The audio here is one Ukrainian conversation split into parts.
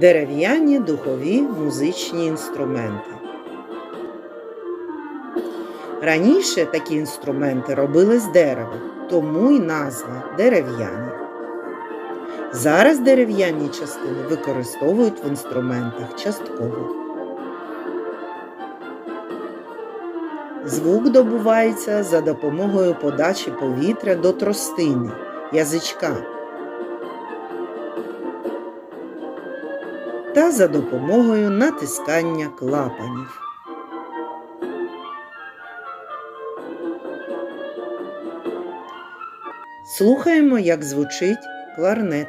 Дерев'яні духові музичні інструменти. Раніше такі інструменти робили з дерева, тому й назва дерев'яні. Зараз дерев'яні частини використовують в інструментах частково. Звук добувається за допомогою подачі повітря до тростини, язичка та за допомогою натискання клапанів. Слухаємо, як звучить кларнет.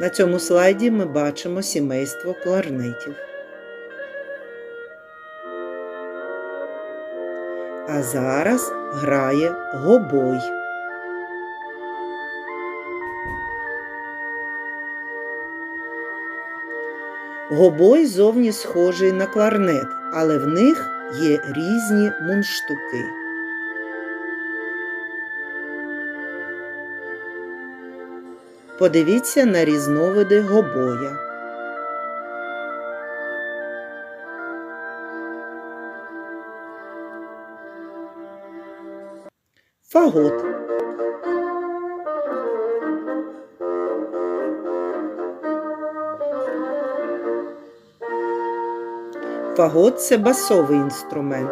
На цьому слайді ми бачимо сімейство кларнетів. А зараз грає гобой. Гобой зовні схожий на кларнет, але в них є різні мундштуки. Подивіться на різновиди гобоя. Фагот. Фагот це басовий інструмент.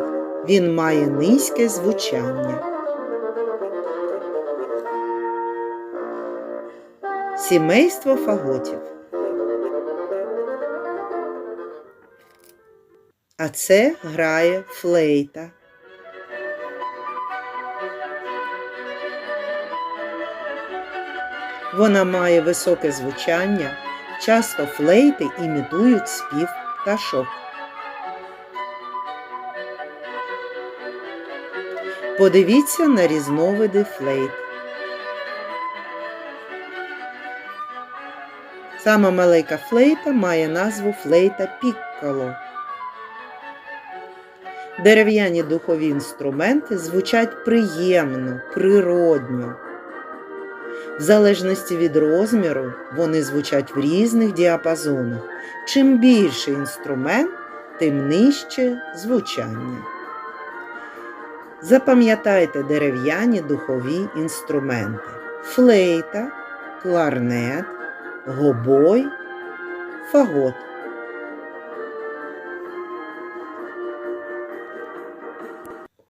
Він має низьке звучання. Сімейство фаготів. А це грає флейта. Вона має високе звучання, часто флейти імітують спів пташок. Подивіться на різновиди флейт. Сама маленька флейта має назву флейта пікколо. Дерев'яні духові інструменти звучать приємно, природньо. В залежності від розміру вони звучать в різних діапазонах. Чим більший інструмент, тим нижче звучання. Запам'ятайте дерев'яні духові інструменти: флейта, кларнет, гобой, фагот.